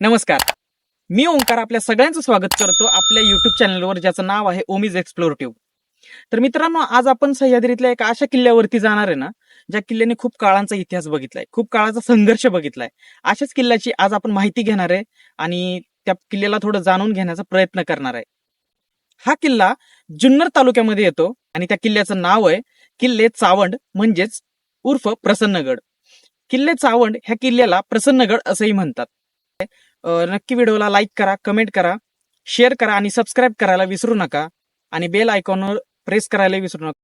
नमस्कार. मी ओंकार आपल्या सगळ्यांचं स्वागत करतो आपल्या युट्यूब चॅनलवर ज्याचं नाव आहे ओमिज एक्सप्लोरेटिव्ह तर मित्रांनो आज आपण सह्याद्रीतल्या एका अशा किल्ल्यावरती जाणार आहे ना ज्या किल्ल्याने खूप काळांचा इतिहास बघितलाय खूप काळाचा संघर्ष बघितलाय. अशाच किल्ल्याची आज आपण माहिती घेणार आहे आणि त्या किल्ल्याला थोडं जाणून घेण्याचा प्रयत्न करणार आहे. हा किल्ला जुन्नर तालुक्यामध्ये येतो आणि त्या किल्ल्याचं नाव आहे किल्ले चावंड म्हणजेच उर्फ प्रसन्नगड. किल्ले चावंड ह्या किल्ल्याला प्रसन्नगड असंही म्हणतात. नक्की व्हिडिओला लाईक करा कमेंट करा शेअर करा आणि सबस्क्राईब करायला विसरू नका आणि बेल आयकॉनवर प्रेस करायला विसरू नका.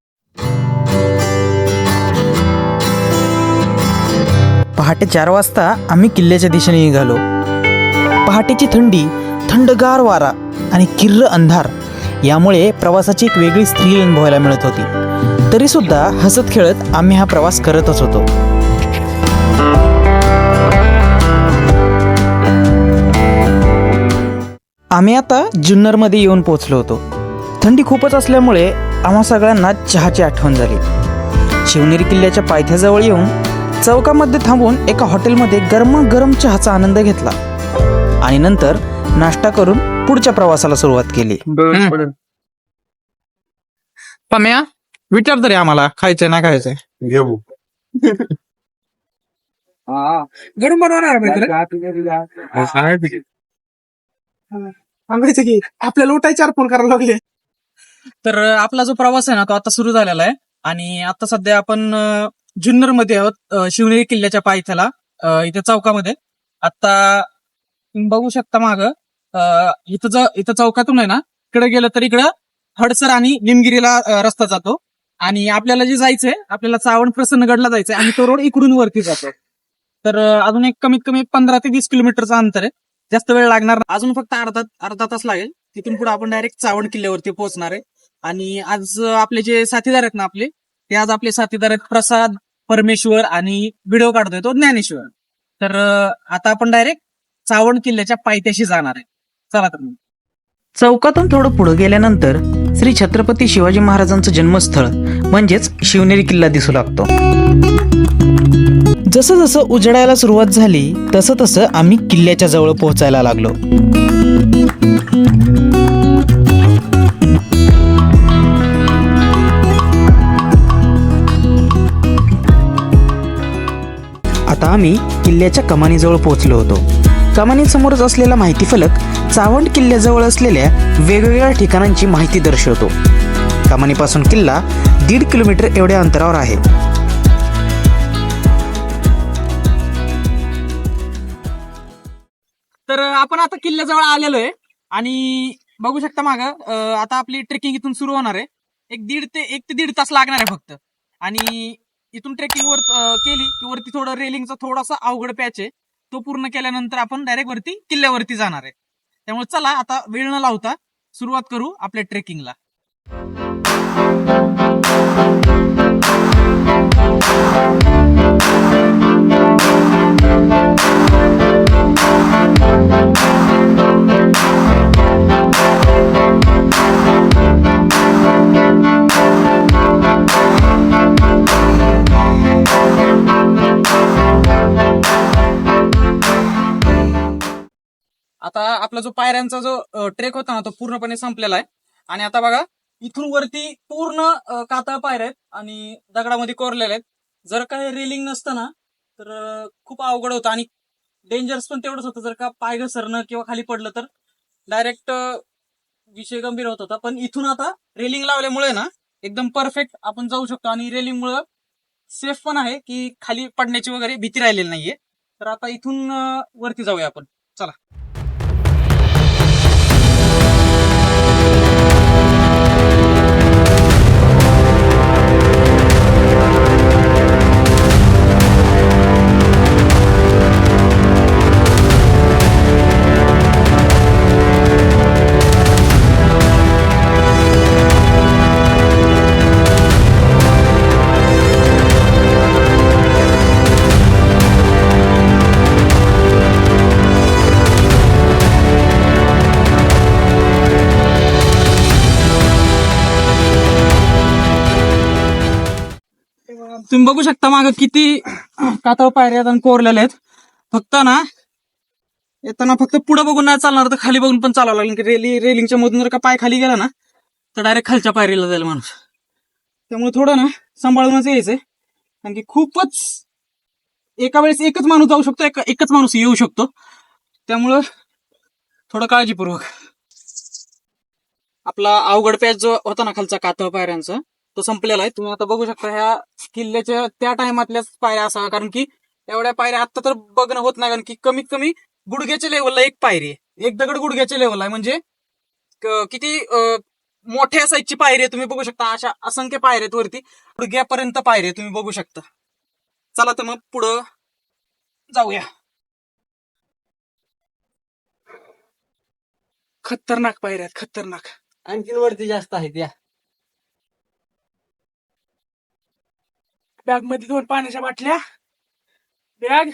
पहाटे चार वाजता आम्ही किल्ल्याच्या दिशेने निघालो. पहाटेची थंडी थंडगार वारा आणि किर्र अंधार यामुळे प्रवासाची एक वेगळी स्त्री अनुभवायला मिळत होती. तरी सुद्धा हसत खेळत आम्ही हा प्रवास करतच होतो. आम्ही आता जुन्नरमध्ये येऊन पोहोचलो होतो. थंडी खूपच असल्यामुळे आम्हा सगळ्यांना चहाची आठवण झाली. शिवनेरी किल्ल्याच्या पायथ्याजवळ येऊन चौकामध्ये थांबून एका हॉटेलमध्ये गरमागरम चहाचा आनंद घेतला. आणि नंतर नाश्ता करून पुढच्या प्रवासाला सुरुवात केली. पम्या विचार तरी आम्हाला खायचंय ना खायचंय? घेऊ गरम बनवणार सांगायचं की आपल्याला उठायचे अर्पण करायला लागले. तर आपला जो प्रवास आहे ना तो आता सुरू झालेला आहे. आणि आता सध्या आपण जुन्नरमध्ये आहोत शिवनेरी किल्ल्याच्या पायथ्याला इथे चौकामध्ये. आता बघू शकता माग इथं इथं चौकातून आहे ना इकडे गेलं तर इकडं हडसर आणि निमगिरीला रस्ता जातो. आणि आपल्याला जे जायचंय आपल्याला चावण प्रसन्नगडला जायचंय आणि तो रोड इकडून वरती जातो. तर अजून एक कमीत कमी पंधरा ते वीस किलोमीटरचं अंतर आहे. जास्त वेळ लागणार अजून फक्त अर्धा अर्धा तास लागेल. तिथून पुढे आपण डायरेक्ट चावण किल्ल्यावरती पोहोचणार आहे. आणि आज आपले जे साथीदार आहेत ना आपले ते आज आपले साथीदार आहेत प्रसाद परमेश्वर आणि व्हिडिओ काढतोय तो ज्ञानेश्वर. तर आता आपण डायरेक्ट चावण किल्ल्याच्या पायथ्याशी जाणार आहे. चला तर चौकातून थोडं पुढे गेल्यानंतर श्री छत्रपती शिवाजी महाराजांचं जन्मस्थळ म्हणजेच शिवनेरी किल्ला दिसू लागतो. जसं जसं उजडायला सुरुवात झाली तसं तसं आम्ही किल्ल्याच्या जवळ पोहोचायला लागलो. आता आम्ही किल्ल्याच्या कमानीजवळ पोहोचलो होतो. कमानीसमोरच असलेला माहिती फलक चावंड किल्ल्याजवळ असलेल्या वेगवेगळ्या ठिकाणांची माहिती दर्शवतो. कमानीपासून किल्ला दीड किलोमीटर एवढ्या अंतरावर आहे. आपण आता किल्ल्याजवळ आलेलो आहे. आणि बघू शकता माग आता आपली ट्रेकिंग इथून सुरू होणार आहे. एक दीड ते एक ते दीड तास लागणार आहे फक्त. आणि इथून ट्रेकिंग वर केली की वरती थोडं रेलिंगचा थोडासा अवघड पॅच आहे. तो पूर्ण केल्यानंतर आपण डायरेक्ट वरती किल्ल्यावरती जाणार आहे. त्यामुळे चला आता वेळ न लावता सुरुवात करू आपल्या ट्रेकिंगला आता आपला जो पायऱ्यांचा जो ट्रेक होता ना तो पूर्णपणे संपलेला आहे. आणि आता बघा इथून वरती पूर्ण काता कातळ पायऱ्या आहेत आणि दगडामध्ये कोरलेल्या आहेत. जर काही रेलिंग नसतं ना तर खूप अवघड होतं. आणि डेंजरस पण तेवढंच होतं. जर का पाय घसरणं किंवा खाली पडलं तर डायरेक्ट विषय गंभीर होत होता. पण इथून आता रेलिंग लावल्यामुळे ना एकदम परफेक्ट आपण जाऊ शकतो. आणि रेलिंगमुळं सेफ पण आहे की खाली पडण्याची वगैरे भीती राहिलेली नाहीये. तर आता इथून वरती जाऊया आपण. चला. बघू शकता माग किती कातळ पायऱ्या कोरलेल्या आहेत. फक्त ना येताना फक्त पुढे बघून नाही चालणार तर खाली बघून पण चालावं लागेल. की रेली रेलिंगच्या मधून जर का पाय खाली गेला ना तर डायरेक्ट खालच्या पायरीला जाईल माणूस. त्यामुळे थोडं ना सांभाळूनच यायचंय कारण की खूपच एका वेळेस एकच माणूस जाऊ शकतो एक एकच माणूस येऊ शकतो. त्यामुळं थोडं काळजीपूर्वक. आपला अवघड पॅच जो होता ना खालचा कातळ पायऱ्यांचा तो संपलेला आहे. तुम्ही आता बघू शकता ह्या किल्ल्याच्या त्या टायमातल्याच पायऱ्या असाव्या. कारण की एवढ्या पायऱ्या आता तर बघणं होत नाही. कारण की कमीत कमी गुडघ्याच्या लेवलला एक पायरी आहे. एक दगड गुडघ्याच्या लेवलला आहे. म्हणजे किती मोठ्या साईजची पायरी आहे. तुम्ही बघू शकता. अशा असंख्य पायऱ्यात वरती. गुडघ्यापर्यंत पायरी आहे तुम्ही बघू शकता. चला तर मग पुढं जाऊया. खतरनाक पायऱ्या आहेत. खतरनाक. आणखीन वरती जास्त आहेत या. बॅगमध्ये दोन पाण्याच्या बाटल्या. बॅग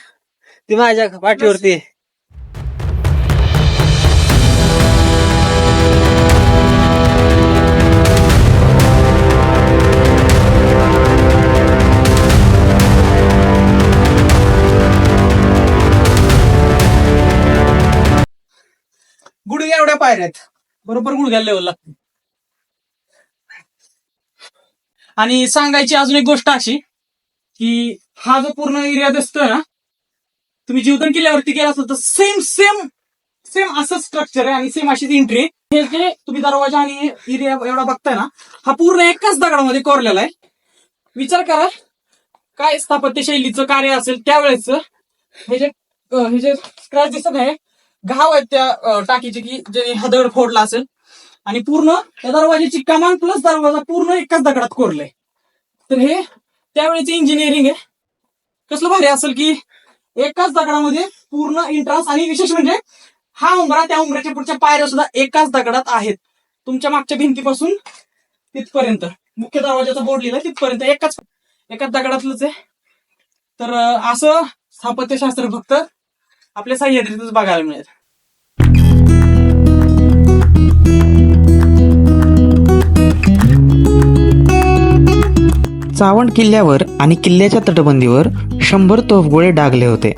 ती माझ्या पाठीवरती. गुडघ्या एवढ्या पायऱ्या आहेत. बरोबर गुडघ्या लेवल लागते. आणि सांगायची अजून एक गोष्ट अशी की हा जो पूर्ण एरिया दिसतोय ना तुम्ही जीवदन किल्ल्यावरती गेला असाल तर सेम सेम सेम असं स्ट्रक्चर आहे आणि सेम अशीच एंट्री हे जे तुम्ही दरवाजा आणि एरिया एवढा बघताय ना हा पूर्ण एकाच दगडामध्ये कोरलेला आहे. विचार करा काय स्थापत्य शैलीचं कार्य असेल त्यावेळेस हे जे हे जे स्क्रॅच दिसत आहे घाव आहेत त्या टाकीचे की जे हा दगड फोडला असेल. आणि पूर्ण त्या दरवाजाची कमान प्लस दरवाजा पूर्ण एकाच दगडात कोरले तर हे त्यावेळेचे इंजिनिअरिंग आहे. कसलं भारी असेल की एकाच दगडामध्ये पूर्ण इंट्रान्स आणि विशेष म्हणजे हा उंबरा त्या उंबराच्या पुढच्या पायऱ्या सुद्धा एकाच दगडात आहेत. तुमच्या मागच्या भिंतीपासून तिथपर्यंत. मुख्य दरवाजाचा बोर्ड लिहिला तिथपर्यंत एकाच एकाच दगडातलंच आहे. तर असं स्थापत्यशास्त्र फक्त आपल्या सह्याद्रीतच बघायला मिळेल. सावण किल्ल्यावर आणि किल्ल्याच्या तटबंदीवर शंभर तोफगोळे डागले होते.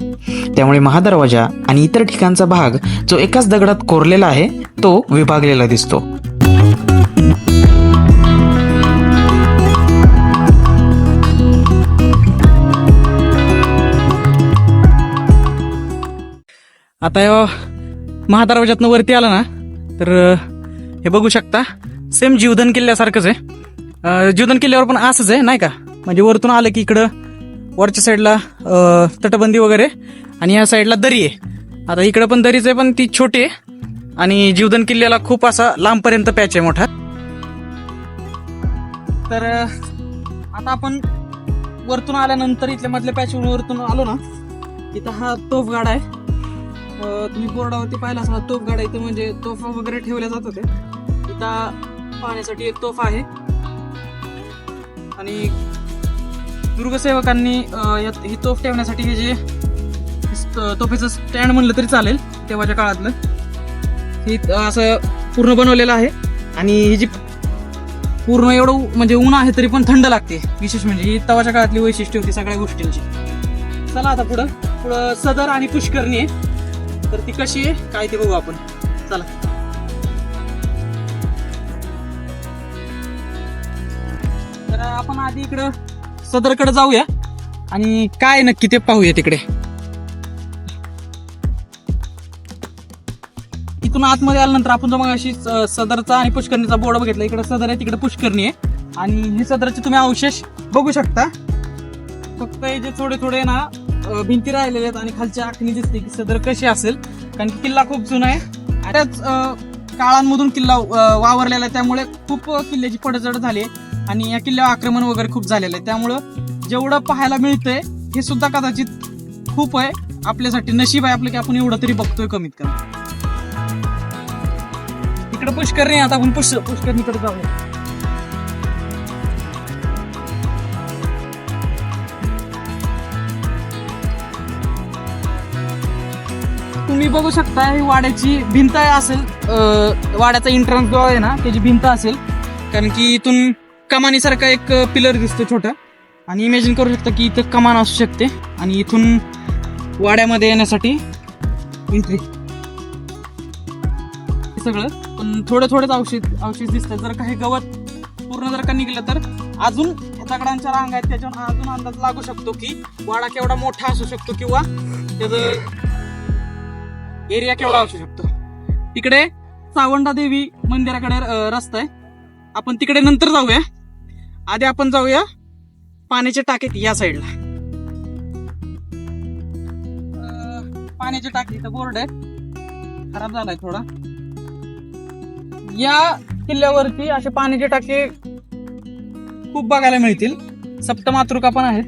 त्यामुळे महादरवाजा आणि इतर ठिकाणचा भाग जो एकाच दगडात कोरलेला आहे तो विभागलेला दिसतो. आता ह्यो महादरवाज्यातनं वरती आला ना तर हे बघू शकता सेम जीवधन किल्ल्यासारखंच आहे. जीवधन किल्ल्यावर पण असंच आहे नाही का? म्हणजे वरतून आलं की इकडं वरच्या साईडला तटबंदी वगैरे आणि या साईडला दरी आहे. आता इकडं पण दरीच आहे पण ती छोटी आहे. आणि जीवधन किल्ल्याला खूप असा लांबपर्यंत पॅच आहे मोठा. तर आता आपण वरतून आल्यानंतर इथल्या मधल्या पॅच वरतून आलो ना इथं हा तोफगाडा आहे. तुम्ही बोर्डावरती पाहिला असणार तोफगाडा इथं म्हणजे तोफा वगैरे ठेवल्या जात होते इथं पाहण्यासाठी एक तोफ आहे. आणि दुर्गसेवकांनी यात ही तोफ ठेवण्यासाठी हे जे तोफेचं स्टँड म्हणलं तरी चालेल तेव्हाच्या काळातलं. हे असं पूर्ण बनवलेलं आहे. आणि ही जी पूर्ण एवढं म्हणजे ऊन आहे तरी पण थंड लागते विशेष म्हणजे ही तवाच्या काळातली वैशिष्ट्य होती सगळ्या गोष्टींची. चला आता पुढं पुढं सदर आणि पुष्करणी आहे. तर ती कशी आहे काय ते बघू आपण. चला. तर आपण आधी इकडं सदरकडे जाऊया आणि काय नक्की ते पाहूया तिकडे. इथून आतमध्ये आल्यानंतर आपण जो मग अशी सदरचा आणि पुष्करणीचा बोर्ड बघितला इकडे सदर आहे तिकडे पुष्करणी आहे. आणि हे सदरचे तुम्ही अवशेष बघू शकता. फक्त हे जे थोडे थोडे ना भिंती राहिलेले आहेत आणि खालची आखणी दिसते की सदर कशी असेल. कारण की किल्ला खूप जुना आहे. त्याच काळांमधून किल्ला वावरलेला आहे. त्यामुळे खूप किल्ल्याची पडझड झाली आहे. आणि या किल्ल्यावर आक्रमण वगैरे खूप झालेलं आहे. त्यामुळं जेवढं पाहायला मिळतंय हे सुद्धा कदाचित खूप आहे. आपल्यासाठी नशीब आहे आपलं की आपण एवढं तरी बघतोय कमीत कमी. इकडे पुष्करणी नाही आता आपण पुष्कर पुष्करणीकडे जाऊया तुम्ही बघू शकता ही वाड्याची भिंत आहे असेल अं, वाड्याचा एंट्रन्स जो आहे ना त्याची भिंत असेल. कारण की इथून कमानीसारखा एक पिलर दिसतो छोटा. आणि इमॅजिन करू शकता की इथं कमान असू शकते. आणि इथून वाड्यामध्ये येण्यासाठी एंट्री सगळं. पण थोडं थोडेच अवशेष अवशेष दिसतं जर काही गवत पूर्ण जर का निघलं तर अजून दगडांच्या रांग आहेत. त्याच्यावर अजून अंदाज लागू शकतो की वाडा केवढा मोठा असू शकतो किंवा त्याचं एरिया केवढा असू शकतो. इकडे सावंडा देवी मंदिराकडे रस्ता आहे. आपण तिकडे नंतर जाऊया. आधी आपण जाऊया पाण्याच्या टाकीत या साईडला. पाण्याच्या टाकीचं बोर्ड आहे खराब झालाय थोडा. या किल्ल्यावरती असे पाण्याचे टाके खूप बघायला मिळतील. सप्तमातृका पण आहेत.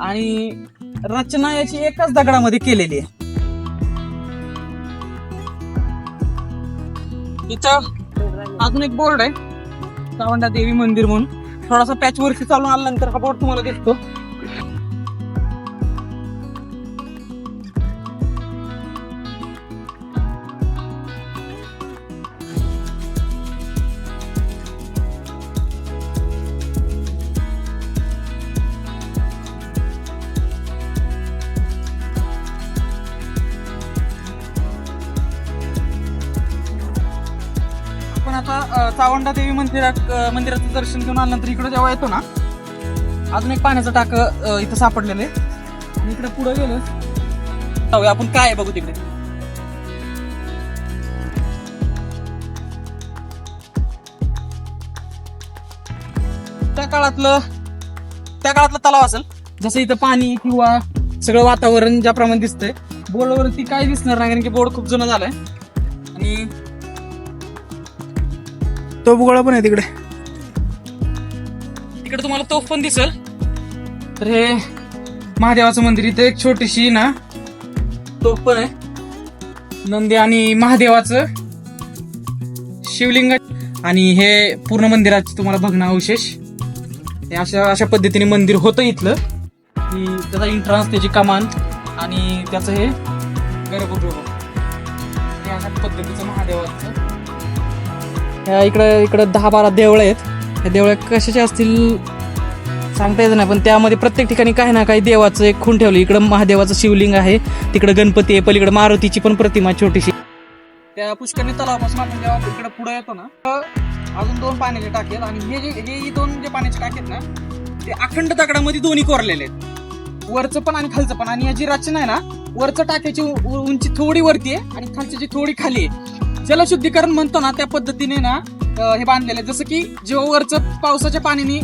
आणि रचना याची एकाच दगडामध्ये केलेली आहे. इथं अजून एक बोर्ड आहे. सावंडा देवी मंदिर म्हणून. थोडासा पॅच वरती चालून आल्यानंतर हा बोर्ड तुम्हाला दिसतो. मंदिरात मंदिराचं दर्शन घेऊन आल्यानंतर इकडे जेव्हा येतो ना अजून एक पाण्याचं टाक इथं सापडलेलं आहे. आणि इकडे पुढे गेलो. जाऊया आपण काय आहे बघू तिकडे. त्या काळातलं त्या काळातलं तलाव असेल. जसं इथं पाणी किंवा सगळं वातावरण ज्याप्रमाणे दिसतंय बोर्डवरती काय दिसणार नाही कारण की बोर्ड खूप जुनं झालंय. आणि तो पण आहे तिकडे. तिकडे तुम्हाला तोफ पण दिसल. तर हे महादेवाचं मंदिर इथे एक छोटीशी ना तोफ पण आहे. नंदी आणि महादेवाचं शिवलिंग आणि हे पूर्ण मंदिराचे तुम्हाला बघणं अवशेष. हे अशा अशा पद्धतीने मंदिर होतं इथलं. की त्याचा इंट्रान्स त्याची कमान आणि त्याचं हे गर्भगृह हे अशा पद्धतीचं महादेवाचं इकडं इकडं दहा बारा देवळं आहेत. त्या देवळ्या कशाचे असतील सांगता येत नाही पण त्यामध्ये प्रत्येक ठिकाणी काही ना काही देवाचं एक खूण ठेवलं. इकडं महादेवाचं शिवलिंग आहे तिकडं गणपती आहे पलीकडं मारुतीची पण प्रतिमा छोटीशी. त्या पुष्करणी तलावापासून आपण जेव्हा इकडे पुढे येतो ना अजून दोन पाण्याचे टाके आहेत आणि हे जे हे दोन जे पाण्याचे टाके आहेत ना ते अखंड दगडामध्ये दोन्ही कोरलेले आहेत. वरचं पण आणि खालचं पण. आणि याची रचना आहे ना वरचं टाक्याची उ- उंची थोडी वरती आहे आणि खालची जी थोडी खाली आहे. जलशुद्धीकरण म्हणतो ना त्या पद्धतीने ना हे बांधलेलं आहे. जसं की जेव्हा वरचं पावसाच्या पाण्याने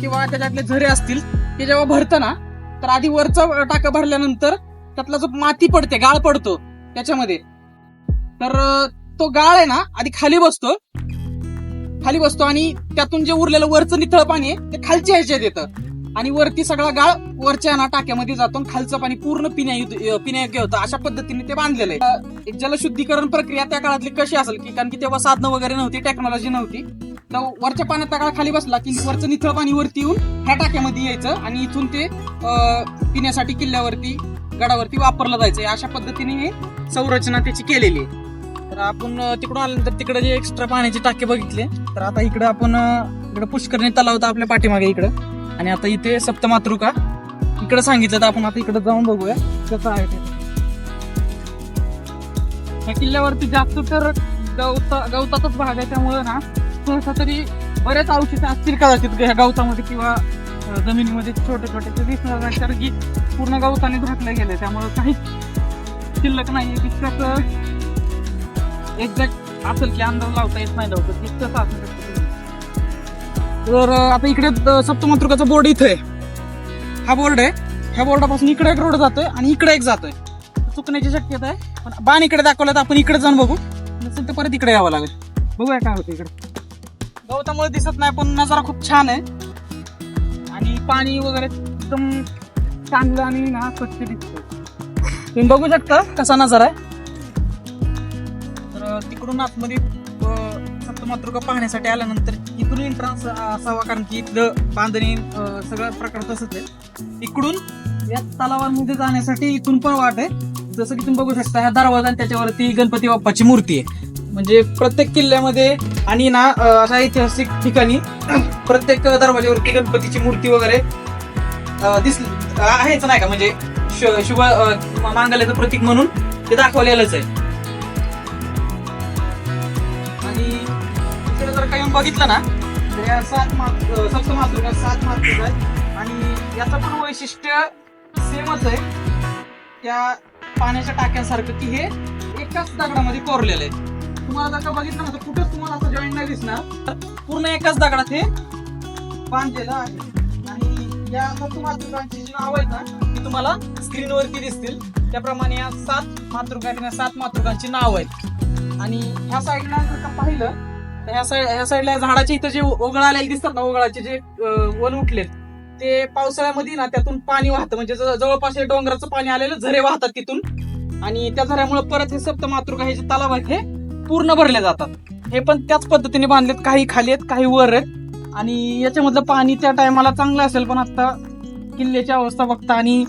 किंवा त्याच्यातले झरे असतील ते जेव्हा भरतं ना तर आधी वरचं टाकं भरल्यानंतर त्यातला जो माती पडते गाळ पडतो त्याच्यामध्ये. तर तो गाळ आहे ना आधी खाली बसतो. खाली बसतो आणि त्यातून जे उरलेलं वरचं नितळ पाणी आहे ते खालच्या ह्याच्यात येतं. आणि वरती सगळा गाळ वरच्या ना टाक्यामध्ये जातो खालचं पाणी पूर्ण पिण्या पिण्यायोग्य होतं अशा पद्धतीने ते बांधलेलं आहे. जलशुद्धीकरण प्रक्रिया त्या काळातली कशी असेल की कारण की तेव्हा साधनं वगैरे नव्हती टेक्नॉलॉजी नव्हती. तर वरच्या पाण्यात त्या खाली बसला की वरचं निथळ पाणी वरती येऊन ह्या टाक्यामध्ये यायचं आणि इथून ते पिण्यासाठी किल्ल्यावरती गडावरती वापरलं जायचं. अशा पद्धतीने हे संरचना त्याची केलेली आहे. तर आपण तिकडून आल्यानंतर तिकडे जे एक्स्ट्रा पाण्याचे टाके बघितले तर आता इकडे आपण इकडे पुष्करणी तलाव होता आपल्या पाठीमागे इकडं. आणि आता इथे सप्तमातृका. इकडे सांगितलं तर आपण आता इकडे जाऊन बघूया कसं आहे ते. या किल्ल्यावरती जास्त तर गवता गवतातच भाग आहे त्यामुळे ना सहसा तरी बरेच अवशेष असतील कदाचित ह्या गवतामध्ये किंवा जमिनीमध्ये छोटे छोटे ते दिसणार नाही कारण की पूर्ण गवताने झाकलं गेलं त्यामुळे काहीच शिल्लक नाही तितकंच एक्झॅक्ट असेल की अंदाज लावता येत नाही लवकर. की कसं तर आता इकडे सप्तमातृकाचा बोर्ड इथे आहे. हा बोर्ड आहे. ह्या बोर्डापासून इकडे एक रोड जातोय आणि इकडे एक जातोय. चुकण्याची शक्यता आहे पण बाण इकडे दाखवलं तर आपण इकडे जाऊन बघू. नसेल तर परत इकडे यावं लागेल. बघूया काय होतं इकडे. गवतामुळे दिसत नाही पण नजारा खूप छान आहे. आणि पाणी वगैरे एकदम चांगलं आणि ना स्वच्छ दिसतं तुम्ही बघू शकता कसा नजारा आहे. तर तिकडून आतमध्ये अं, मातृका पाहण्यासाठी आल्यानंतर इकडून एंट्रन्स असावा. कारण की इथलं बांधणी सगळ्या प्रकार तसंच आहे. इकडून या तलावांमध्ये जाण्यासाठी इथून पण वाट आहे. जसं की तुम्ही बघू शकता ह्या दरवाजा आणि त्याच्यावरती गणपती बाप्पाची मूर्ती आहे. म्हणजे प्रत्येक किल्ल्यामध्ये आणि ना अशा ऐतिहासिक ठिकाणी प्रत्येक दरवाजावरती गणपतीची मूर्ती वगैरे दिसली आहेच नाही का? म्हणजे शुभ मांगल्याचं प्रतीक म्हणून ते दाखवलेलंच आहे. बघितलं ना? तर या सात मात सप्त मातृका सात मातृका आहेत. आणि याचं पण वैशिष्ट्य सेमच आहे. त्या पाण्याच्या टाक्यांसारखं की हे एकाच दगडामध्ये कोरलेलं आहे. तुम्हाला जर का बघितलं ना तर कुठंच तुम्हाला असं जॉईंट नाही दिसणार. पूर्ण एकाच दगडात हे बांधलेलं आहे. आणि या सप्त मातृकांची जी नावं आहेत ना ती तुम्हाला स्क्रीनवरती दिसतील. त्याप्रमाणे या सात मातृका सात मातृकांची नाव आहेत. आणि ह्या साईडला जर का पाहिलं तर ह्या साईड ह्या साईडला झाडाच्या इथं जे ओगळ आलेले दिसतात ना ओगळाचे जे वन उठलेत ते पावसाळ्यामध्ये ना त्यातून पाणी वाहतं. म्हणजे जवळपास डोंगराचं पाणी आलेलं झरे वाहतात तिथून. आणि त्या झऱ्यामुळे परत हे सप्त मातृका हे जे तलाव आहेत हे पूर्ण भरले जातात. हे पण त्याच पद्धतीने बांधलेत काही खाली आहेत काही वर आहेत. आणि याच्यामधलं पाणी त्या टायमाला चांगलं असेल पण आता किल्ल्याची अवस्था बघता आणि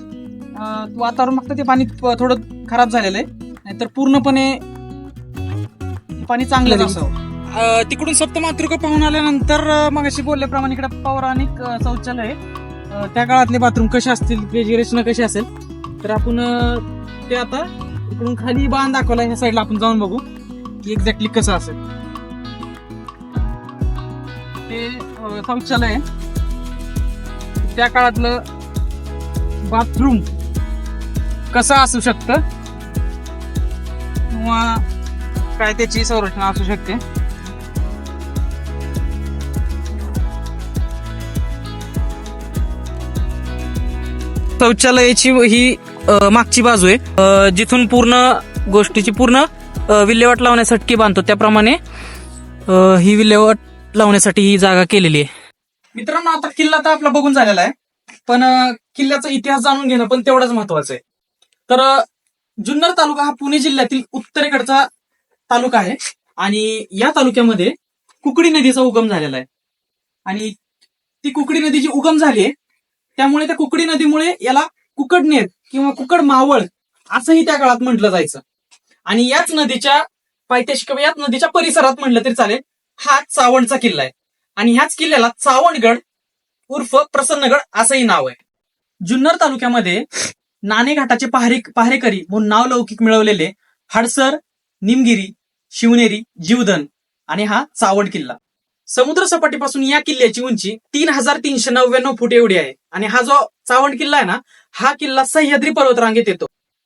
वातावरण बघता ते पाणी थोडं खराब झालेलं आहे. नाहीतर पूर्णपणे पाणी चांगलंच असावं अं, तिकडून सप्तमातृका पाहून आल्यानंतर अं, मगाशी बोलल्याप्रमाणे इकडे पौराणिक अं, शौचालय आहे. अं, त्या काळातले बाथरूम कसे असतील त्याची रचना कशी असेल तर आपण अं, ते आता इकडून खाली बांध दाखवला ह्या साईडला आपण जाऊन बघू की एक्झॅक्टली कसं असेल ते अं, शौचालय आहे. त्या काळातलं बाथरूम कसं असू शकतं किंवा काय त्याची संरचना असू शकते शौचालयाची ही मागची बाजू आहे. जिथून पूर्ण गोष्टीची पूर्ण विल्हेवाट लावण्यासाठी बांधतो. त्याप्रमाणे ही विल्हेवाट लावण्यासाठी ही जागा केलेली आहे. मित्रांनो आता किल्ला तर आपला बघून झालेला आहे. पण किल्ल्याचा इतिहास जाणून घेणं पण तेवढंच महत्वाचं आहे. तर जुन्नर तालुका हा पुणे जिल्ह्यातील उत्तरेकडचा तालुका आहे. आणि या तालुक्यामध्ये कुकडी नदीचा उगम झालेला आहे. आणि ती कुकडी नदी जी उगम झाली आहे त्यामुळे त्या कुकडी नदीमुळे याला कुकडनेर किंवा कुकड मावळ असंही त्या काळात म्हटलं जायचं. आणि याच नदीच्या पायथ्याशी किंवा याच नदीच्या परिसरात म्हटलं तरी चालेल हा चावणचा किल्ला आहे. आणि ह्याच किल्ल्याला चावणगड उर्फ प्रसन्नगड असंही नाव आहे. जुन्नर तालुक्यामध्ये नाणेघाटाचे पहारे पहारेकरी म्हणून नाव लौकिक मिळवलेले हडसर निमगिरी शिवनेरी जीवधन आणि हा चावण किल्ला. समुद्र सपाटीपासून या किल्ल्याची उंची तीन हजार तीनशे नव्याण्णव फूट एवढी आहे. आणि हा जो चावंड किल्ला आहे ना हा किल्ला सह्याद्री पर्वतरांगेत येतो.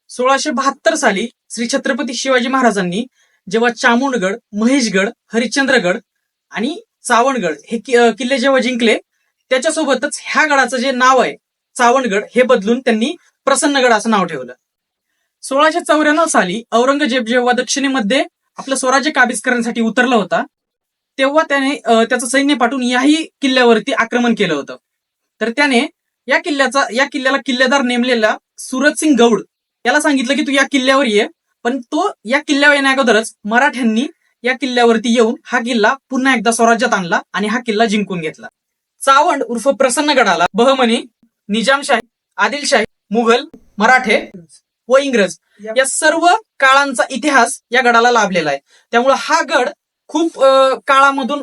सोळाशे बहात्तर साली श्री छत्रपती शिवाजी महाराजांनी जेव्हा चामुंडगड महेशगड हरिश्चंद्रगड आणि चावणगड हे किल्ले जेव्हा जिंकले त्याच्यासोबतच ह्या गडाचं जे नाव आहे चावणगड हे बदलून त्यांनी प्रसन्नगड असं नाव ठेवलं. सोळाशे चौऱ्याण्णव साली औरंगजेब जेव्हा दक्षिणेमध्ये आपलं स्वराज्य काबीज करण्यासाठी उतरला होता तेव्हा त्याने त्याचं सैन्य पाठवून याही किल्ल्यावरती आक्रमण केलं होतं. तर त्याने या किल्ल्याचा या किल्ल्याला किल्लेदार नेमलेला सुरतसिंग गौड याला सांगितलं की तू या किल्ल्यावर ये. पण तो या किल्ल्यावर येण्या अगोदरच मराठ्यांनी या किल्ल्यावरती येऊन हा किल्ला पुन्हा एकदा स्वराज्यात आणला आणि हा किल्ला जिंकून घेतला. चावंड उर्फ प्रसन्नगडाला बहमनी निजामशाही आदिलशाही मुघल मराठे व इंग्रज या सर्व काळांचा इतिहास या गडाला लाभलेला आहे. त्यामुळे हा गड खूप काळामधून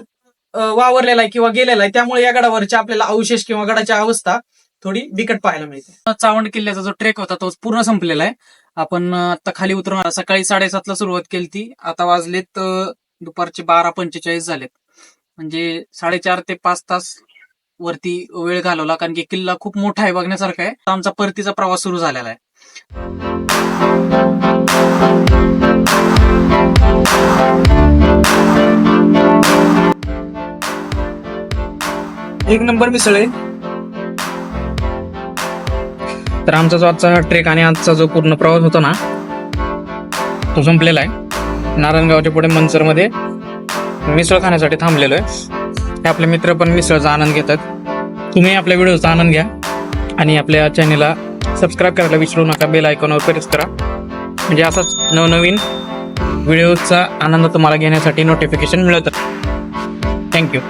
वावरलेला आहे किंवा गेलेला आहे. त्यामुळे या गडावरच्या आपल्याला अवशेष किंवा गडाची अवस्था थोडी बिकट पाहायला मिळते. चावंड किल्ल्याचा जो ट्रेक होता तो पूर्ण संपलेला आहे. आपण आता खाली उतरून सकाळी साडेसातला सुरुवात केली ती. आता वाजलेत दुपारचे बारा पंचेचाळीस झालेत. म्हणजे साडेचार ते पाच तास वरती वेळ घालवला कारण की किल्ला खूप मोठा आहे बघण्यासारखा आहे. आमचा परतीचा प्रवास सुरू झालेला आहे. एक नंबर मिसळ आहे. तर आमचा जो आजचा ट्रेक आणि आजचा जो पूर्ण प्रवास होता ना तो संपलेला आहे. नारायणगावच्या पुढे मनसरमध्ये मिसळ खाण्यासाठी थांबलेलो आहे. हे आपले मित्र पण मिसळचा आनंद घेतात. तुम्ही आपल्या व्हिडिओचा आनंद घ्या आणि आपल्या चॅनेलला सबस्क्राईब करायला विसरू नका. बेल आयकॉनवर प्रेस करा. म्हणजे असाच नवनवीन व्हिडिओचा आनंद तुम्हाला घेण्यासाठी नोटिफिकेशन मिळत. थँक्यू